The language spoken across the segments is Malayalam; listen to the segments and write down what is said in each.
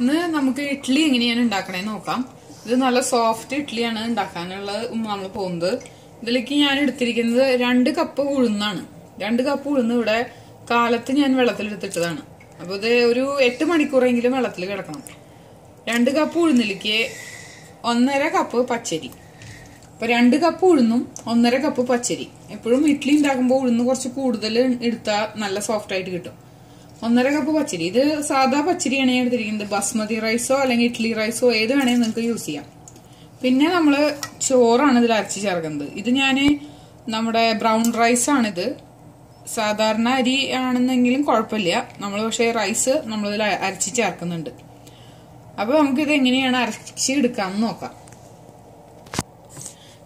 ഇന്ന് നമുക്ക് ഇഡ്ഡലി എങ്ങനെയാണ് ഉണ്ടാക്കണേ നോക്കാം. ഇത് നല്ല സോഫ്റ്റ് ഇഡ്ഡലിയാണ് ഉണ്ടാക്കാനുള്ള നമ്മൾ പോകുന്നത്. ഇതിലേക്ക് ഞാൻ എടുത്തിരിക്കുന്നത് രണ്ട് കപ്പ് ഉഴുന്നാണ്. രണ്ട് കപ്പ് ഉഴുന്ന് ഇവിടെ കാലത്ത് ഞാൻ വെള്ളത്തിലെടുത്തിട്ടതാണ്. അപ്പൊ ഇത് ഒരു എട്ട് മണിക്കൂറെങ്കിലും വെള്ളത്തിൽ കിടക്കണം. രണ്ട് കപ്പ് ഉഴുന്നിലേക്ക് ഒന്നര കപ്പ് പച്ചരി. അപ്പൊ രണ്ട് കപ്പ് ഉഴുന്നും ഒന്നര കപ്പ് പച്ചരി. എപ്പോഴും ഇഡ്ഡലി ഉണ്ടാക്കുമ്പോൾ ഉഴുന്ന് കുറച്ച് കൂടുതൽ എടുത്താൽ നല്ല സോഫ്റ്റ് ആയിട്ട് കിട്ടും. ഒന്നര കപ്പ് പച്ചരി. ഇത് സാധാ പച്ചരിയാണ് ഞാൻ എടുത്തിരിക്കുന്നത്. ബസ്മതി റൈസോ അല്ലെങ്കിൽ ഇഡ്ഡലി റൈസോ ഏത് വേണമെങ്കിൽ നിങ്ങൾക്ക് യൂസ് ചെയ്യാം. പിന്നെ നമ്മൾ ചോറാണ് ഇതിൽ അരച്ച് ചേർക്കുന്നത്. ഇത് ഞാൻ നമ്മുടെ ബ്രൗൺ റൈസ് ആണിത്. സാധാരണ അരി ആണെന്നെങ്കിലും കുഴപ്പമില്ല. നമ്മൾ പക്ഷേ റൈസ് നമ്മളിതിൽ അരച്ച് ചേർക്കുന്നുണ്ട്. അപ്പൊ നമുക്കിത് എങ്ങനെയാണ് അരച്ച് എടുക്കാമെന്ന് നോക്കാം.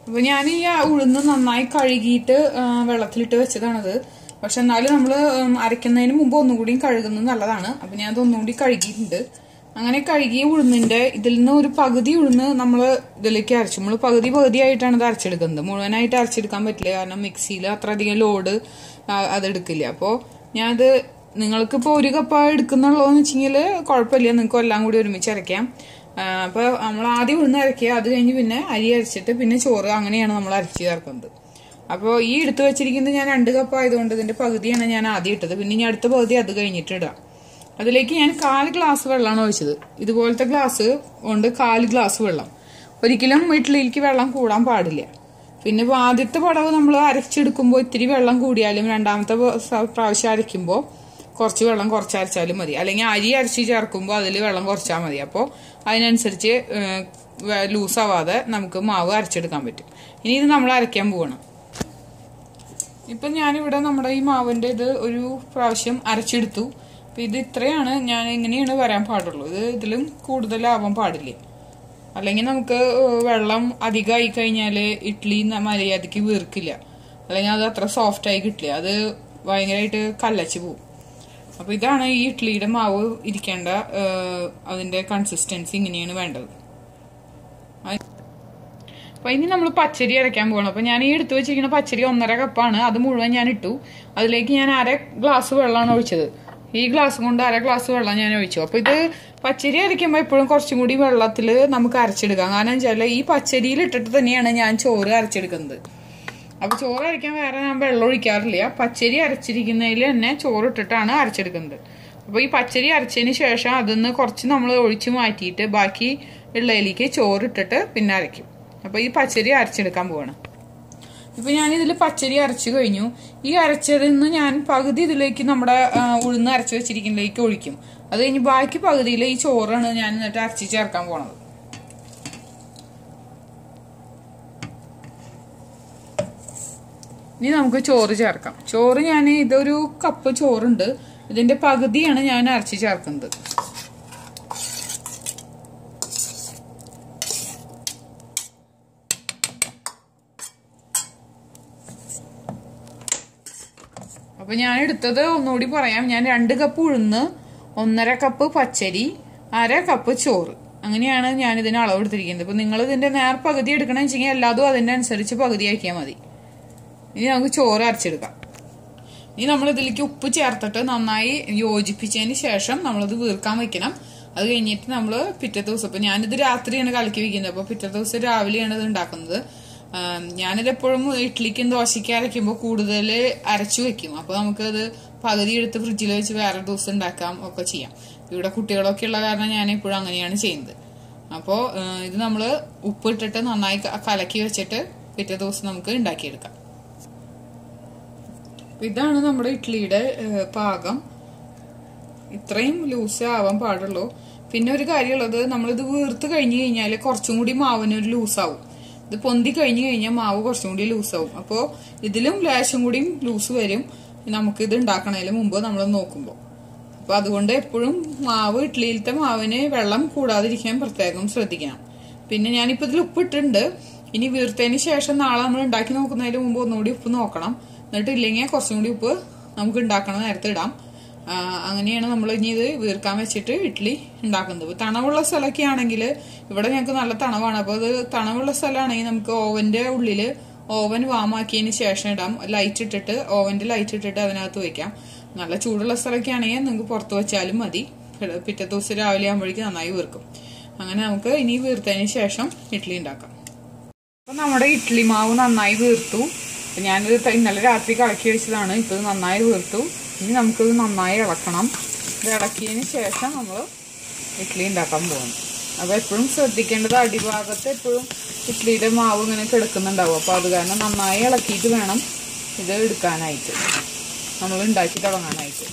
അപ്പൊ ഞാൻ ഈ ഉഴുന്ന് നന്നായി കഴുകിയിട്ട് വെള്ളത്തിലിട്ട് വെച്ചതാണത്. പക്ഷെ എന്നാലും നമ്മൾ അരയ്ക്കുന്നതിന് മുമ്പ് ഒന്നുകൂടി കഴുകുന്നത് നല്ലതാണ്. അപ്പം ഞാൻ അത് ഒന്നുകൂടി കഴുകിയിട്ടുണ്ട്. അങ്ങനെ കഴുകിയ ഉഴുന്നിന്റെ ഇതിൽ നിന്ന് ഒരു പകുതി ഉഴുന്ന് നമ്മൾ ഇതിലേക്ക് അരച്ചു. നമ്മൾ പകുതി പകുതി ആയിട്ടാണ് ഇത് അരച്ചെടുക്കുന്നത്. മുഴുവനായിട്ട് അരച്ചെടുക്കാൻ പറ്റില്ല. കാരണം മിക്സിയിൽ അത്ര അധികം ലോഡ് അതെടുക്കില്ല അപ്പോൾ ഞാനത് നിങ്ങൾക്കിപ്പോൾ ഒരു കപ്പ എടുക്കുന്നുള്ളതെന്ന് വെച്ചെങ്കിൽ കുഴപ്പമില്ല. നിങ്ങൾക്ക് എല്ലാം കൂടി ഒരുമിച്ച് അരയ്ക്കാം. അപ്പോൾ നമ്മൾ ആദ്യം ഉഴുന്ന് അരയ്ക്കുക. അത് കഴിഞ്ഞ് പിന്നെ അരി അരച്ചിട്ട് പിന്നെ ചോറ് അങ്ങനെയാണ് നമ്മൾ അരച്ച് ചേർക്കുന്നത്. അപ്പോൾ ഈ എടുത്തു വെച്ചിരിക്കുന്നത് ഞാൻ രണ്ട് കപ്പ് ആയതുകൊണ്ട് ഇതിന്റെ പകുതിയാണ് ഞാൻ ആദ്യം ഇട്ടത്. പിന്നെ ഞാൻ അടുത്ത പകുതി അത് കഴിഞ്ഞിട്ട് ഇടാം. അതിലേക്ക് ഞാൻ കാൽ ഗ്ലാസ് വെള്ളമാണ് ഒഴിച്ചത്. ഇതുപോലത്തെ ഗ്ലാസ് കൊണ്ട് കാൽ ഗ്ലാസ് വെള്ളം. ഒരിക്കലും ഇഡ്ഡലിയിലേക്ക് വെള്ളം കൂടാൻ പാടില്ല. പിന്നെ ആദ്യത്തെ പടവ് നമ്മൾ അരച്ചെടുക്കുമ്പോൾ ഇത്തിരി വെള്ളം കൂടിയാലും രണ്ടാമത്തെ പ്രാവശ്യം അരയ്ക്കുമ്പോൾ കുറച്ച് വെള്ളം കുറച്ച് അരച്ചാലും മതി. അല്ലെങ്കിൽ അരി അരച്ച് ചേർക്കുമ്പോൾ അതിൽ വെള്ളം കുറച്ചാൽ മതി. അപ്പോൾ അതിനനുസരിച്ച് ലൂസ് ആവാതെ നമുക്ക് മാവ് അരച്ചെടുക്കാൻ പറ്റും. ഇനി ഇത് നമ്മൾ അരയ്ക്കാൻ പോകണം ഇപ്പൊ ഞാനിവിടെ നമ്മുടെ ഈ മാവിന്റെ ഇത് ഒരു പ്രാവശ്യം അരച്ചെടുത്തു. അപ്പൊ ഇത് ഇത്രയാണ് ഞാൻ എങ്ങനെയാണ് വരാൻ പാടുള്ളൂ. ഇത് ഇതിലും കൂടുതലാവാൻ പാടില്ല? അല്ലെങ്കിൽ നമുക്ക് വെള്ളം അധികമായി കഴിഞ്ഞാൽ ഇഡ്ഡലി ന- മര്യാദയ്ക്ക് വീർക്കില്ല. അല്ലെങ്കിൽ അത് അത്ര സോഫ്റ്റ് ആയി കിട്ടില്ല. അത് ഭയങ്കരമായിട്ട് കല്ലച്ച് പോവും. അപ്പൊ ഇതാണ് ഈ ഇഡ്ഡലിയുടെ മാവ് ഇരിക്കേണ്ട അതിന്റെ കൺസിസ്റ്റൻസി ഇങ്ങനെയാണ് വേണ്ടത്. അപ്പൊ ഇനി നമ്മൾ പച്ചരി അരയ്ക്കാൻ പോകണം അപ്പോൾ ഞാൻ ഈ എടുത്തു വെച്ചിരിക്കുന്ന പച്ചരി ഒന്നര കപ്പാണ്. അത് മുഴുവൻ ഞാൻ ഇട്ടു. അതിലേക്ക് ഞാൻ അര ഗ്ലാസ് വെള്ളമാണ് ഒഴിച്ചത്. ഈ ഗ്ലാസ് കൊണ്ട് അര ഗ്ലാസ് വെള്ളം ഞാൻ ഒഴിച്ചു. അപ്പോൾ ഇത് പച്ചരി അരയ്ക്കുമ്പോൾ എപ്പോഴും കുറച്ചും കൂടി വെള്ളത്തിൽ നമുക്ക് അരച്ചെടുക്കാം. കാരണം വെച്ചാൽ ഈ പച്ചരിയിൽ ഇട്ടിട്ട് തന്നെയാണ് ഞാൻ ചോറ് അരച്ചെടുക്കുന്നത്. അപ്പോൾ ചോറ് അരയ്ക്കാൻ വേറെ ഞാൻ വെള്ളം ഒഴിക്കാറില്ല. പച്ചരി അരച്ചിരിക്കുന്നതിൽ തന്നെ ചോറ് ഇട്ടിട്ടാണ് അരച്ചെടുക്കുന്നത്. അപ്പോൾ ഈ പച്ചരി അരച്ചതിന് ശേഷം അതിന്ന് കുറച്ച് നമ്മൾ ഒഴിച്ച് മാറ്റിയിട്ട് ബാക്കി ഉള്ളതിലേക്ക് ചോറ് ഇട്ടിട്ട് പിന്നെ അരയ്ക്കും. അപ്പൊ ഈ പച്ചരി അരച്ചെടുക്കാൻ പോവാണ്. ഇപ്പൊ ഞാൻ ഇതിൽ പച്ചരി അരച്ചു കഴിഞ്ഞു. ഈ അരച്ചതിൽ നിന്ന് ഞാൻ പകുതി ഇതിലേക്ക് നമ്മുടെ ഉഴുന്ന് അരച്ചു വെച്ചിരിക്കുന്നതിലേക്ക് ഒഴിക്കും. അത് കഴിഞ്ഞ് ബാക്കി പകുതിയിൽ ഈ ചോറാണ് ഞാൻ എന്നിട്ട് അരച്ച് ചേർക്കാൻ പോണത്. ഇനി നമുക്ക് ചോറ് ചേർക്കാം. ചോറ് ഞാൻ ഇതൊരു കപ്പ് ചോറുണ്ട്. ഇതിന്റെ പകുതിയാണ് ഞാൻ അരച്ച് ചേർക്കുന്നത്. അപ്പൊ ഞാൻ എടുത്തത് ഒന്നുകൂടി പറയാം. ഞാൻ രണ്ട് കപ്പ് ഉഴുന്ന് ഒന്നര കപ്പ് പച്ചരി അര കപ്പ് ചോറ്. അങ്ങനെയാണ് ഞാൻ ഇതിന് അളവ് എടുത്തിരിക്കുന്നത്. ഇപ്പൊ നിങ്ങൾ ഇതിന്റെ നേർ പകുതി എടുക്കണമെന്ന് വെച്ചെങ്കിൽ എല്ലാതും അതിന്റെ അനുസരിച്ച് പകുതി ആക്കിയാൽ മതി. ഇനി നമുക്ക് ചോറ് അരച്ചെടുക്കാം. ഇനി നമ്മൾ ഇതിലേക്ക് ഉപ്പ് ചേർത്തിട്ട് നന്നായി യോജിപ്പിച്ചതിന് ശേഷം നമ്മളിത് വീർക്കാൻ വെക്കണം. അത് കഴിഞ്ഞിട്ട് നമ്മൾ പിറ്റേ ദിവസം ഇപ്പൊ ഞാനിത് രാത്രിയാണ് കലക്കി വെക്കുന്നത്. അപ്പൊ പിറ്റേ ദിവസം രാവിലെയാണ് ഇത് ഉണ്ടാക്കുന്നത്. ആം, ഞാനിത് എപ്പോഴും ഇഡ്ഡലിക്കും ദോശയ്ക്കും അരയ്ക്കുമ്പോൾ കൂടുതൽ അരച്ചു വെക്കും. അപ്പൊ നമുക്കത് പകുതി എടുത്ത് ഫ്രിഡ്ജിൽ വെച്ച് വേറെ ദിവസം ഉണ്ടാക്കാം ഒക്കെ ചെയ്യാം. ഇവിടെ കുട്ടികളൊക്കെ ഉള്ള കാരണം ഞാൻ ഇപ്പോഴും അങ്ങനെയാണ് ചെയ്യുന്നത്. അപ്പോൾ ഇത് നമ്മൾ ഉപ്പിട്ടിട്ട് നന്നായി കലക്കി വെച്ചിട്ട് പിറ്റേ ദിവസം നമുക്ക് ഉണ്ടാക്കിയെടുക്കാം. ഇതാണ് നമ്മുടെ ഇഡ്ഡലിയുടെ പാകം. ഇത്രയും ലൂസ് ആവാൻ പാടുള്ളൂ. പിന്നെ ഒരു കാര്യമുള്ളത് നമ്മളിത് വീർത്ത് കഴിഞ്ഞു കഴിഞ്ഞാൽ കുറച്ചും കൂടി മാവിനൊരു ലൂസാവും. ഇത് പൊന്തി കഴിഞ്ഞു കഴിഞ്ഞാൽ മാവ് കുറച്ചും കൂടി ലൂസാവും. അപ്പോൾ ഇതിലും ലേശം കൂടിയും ലൂസ് വരും. നമുക്ക് ഇത് ഉണ്ടാക്കണതിന് മുമ്പ് നമ്മൾ നോക്കുമ്പോൾ അപ്പോൾ അതുകൊണ്ട് എപ്പോഴും മാവ് ഇഡ്ഡലിയിലത്തെ മാവിന് വെള്ളം കൂടാതിരിക്കാൻ പ്രത്യേകം ശ്രദ്ധിക്കണം. പിന്നെ ഞാനിപ്പോ ഇതിൽ ഉപ്പിട്ടുണ്ട് ഇനി വീർത്തതിന് ശേഷം നാളെ നമ്മൾ ഉണ്ടാക്കി നോക്കുന്നതിന് മുമ്പ് ഒന്നുകൂടി ഉപ്പ് നോക്കണം. എന്നിട്ട് ഇല്ലെങ്കിൽ കുറച്ചും കൂടി ഉപ്പ് നമുക്ക് ഉണ്ടാക്കണ നേരത്തെ ഇടാം. അങ്ങനെയാണ് നമ്മൾ ഇനി ഇത് വീർക്കാൻ വെച്ചിട്ട് ഇഡ്ഡലി ഉണ്ടാക്കുന്നത്. തണവുള്ള സ്ഥലമൊക്കെ ആണെങ്കിൽ ഇവിടെ ഞങ്ങൾക്ക് നല്ല തണവാണ്. അപ്പോൾ അത് തണവുള്ള സ്ഥലമാണെങ്കിൽ നമുക്ക് ഓവന്റെ ഉള്ളിൽ ഓവൻ വാമാക്കിയതിന് ശേഷം ഇടാം. ലൈറ്റ് ഇട്ടിട്ട് ഓവന്റെ ലൈറ്റ് ഇട്ടിട്ട് അതിനകത്ത് വെക്കാം. നല്ല ചൂടുള്ള സ്ഥലമൊക്കെ ആണെങ്കിൽ നിങ്ങൾക്ക് പുറത്ത് വെച്ചാലും മതി. പിറ്റത്തെ ദിവസം രാവിലെ ആകുമ്പോഴേക്കും നന്നായി വീർക്കും. അങ്ങനെ നമുക്ക് ഇനി വീർത്തതിന് ശേഷം ഇഡ്ഡലി ഉണ്ടാക്കാം. അപ്പൊ നമ്മുടെ ഇഡ്ഡലി മാവ് നന്നായി വീർത്തു. ഞാനിത് ഇന്നലെ രാത്രി കളക്കി വെച്ചതാണ്. ഇപ്പൊ നന്നായി വീർത്തു. ഇനി നമുക്കിത് നന്നായി ഇളക്കണം. ഇത് ഇളക്കിയതിന് ശേഷം നമ്മൾ ഇഡ്ഡലി ഉണ്ടാക്കാൻ പോകുന്നു അപ്പോൾ എപ്പോഴും ശ്രദ്ധിക്കേണ്ടത് അടിഭാഗത്ത് എപ്പോഴും ഇഡ്ഡലിയുടെ മാവ് ഇങ്ങനെ കിടക്കുന്നുണ്ടാവും. അപ്പോൾ അത് കാരണം നന്നായി ഇളക്കിയിട്ട് വേണം ഇത് എടുക്കാനായിട്ട്. നമ്മൾ ഉണ്ടാക്കി തുടങ്ങാനായിട്ട്.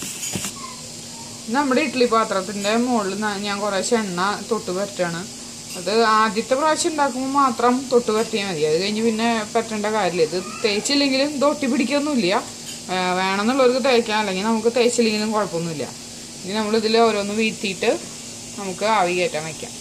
നമ്മുടെ ഇഡ്ഡലി പാത്രത്തിന്റെ മുകളിൽ ഞാൻ കുറേശ്ശെ എണ്ണ തൊട്ട് പറ്റാണ് അത് ആദ്യത്തെ പ്രാവശ്യം ഉണ്ടാക്കുമ്പോൾ മാത്രം തൊട്ട് പറ്റിയാൽ മതി. അത് കഴിഞ്ഞ് പിന്നെ പറ്റേണ്ട കാര്യമില്ല. ഇത് തേച്ചില്ലെങ്കിലും ഇത് ഒട്ടി പിടിക്കൊന്നുമില്ല വേണമെന്നുള്ളവർക്ക് തേക്കാം. അല്ലെങ്കിൽ നമുക്ക് തേച്ചില്ലെങ്കിലും കുഴപ്പമൊന്നുമില്ല. ഇനി നമ്മൾ ഇതിൽ ഓരോന്ന് വീഴ്ത്തിയിട്ട് നമുക്ക് ആവി കയറ്റാൻ വയ്ക്കാം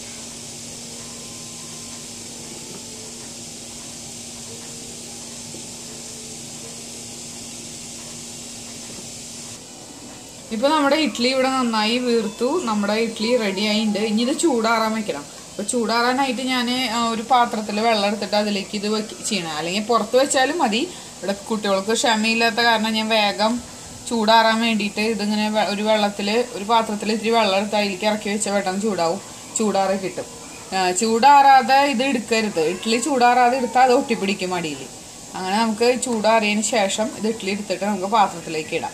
ഇപ്പൊ നമ്മുടെ ഇഡ്ഡലി ഇവിടെ നന്നായി വീർത്തു. നമ്മുടെ ഇഡ്ഡലി റെഡി ആയിട്ടുണ്ട് ഇനി ഇത് ചൂടാറാൻ വെക്കണം. അപ്പൊ ചൂടാറാനായിട്ട് ഞാൻ ഒരു പാത്രത്തിൽ വെള്ളം എടുത്തിട്ട് അതിലേക്ക് ഇത് ചെയ്യണം. അല്ലെങ്കിൽ പുറത്ത് വെച്ചാലും മതി. ഇവിടെ കുട്ടികൾക്ക് ക്ഷമയില്ലാത്ത കാരണം ഞാൻ വേഗം ചൂടാറാൻ വേണ്ടിയിട്ട് ഇതിങ്ങനെ ഒരു വെള്ളത്തിൽ ഒരു പാത്രത്തിൽ ഇത്തിരി വെള്ളം എടുത്ത് അതിലേക്ക് ഇറക്കി വെച്ചാൽ പെട്ടെന്ന് ചൂടാവും. ചൂടാറി കിട്ടും. ചൂടാറാതെ ഇത് എടുക്കരുത്. ഇഡ്ഡലി ചൂടാറാതെ എടുത്താൽ അത് ഒട്ടിപ്പിടിക്കും അടിയിൽ അങ്ങനെ നമുക്ക് ചൂടാറിയതിന് ശേഷം ഇത് ഇഡ്ഡലി എടുത്തിട്ട് നമുക്ക് പാത്രത്തിലേക്ക് ഇടാം.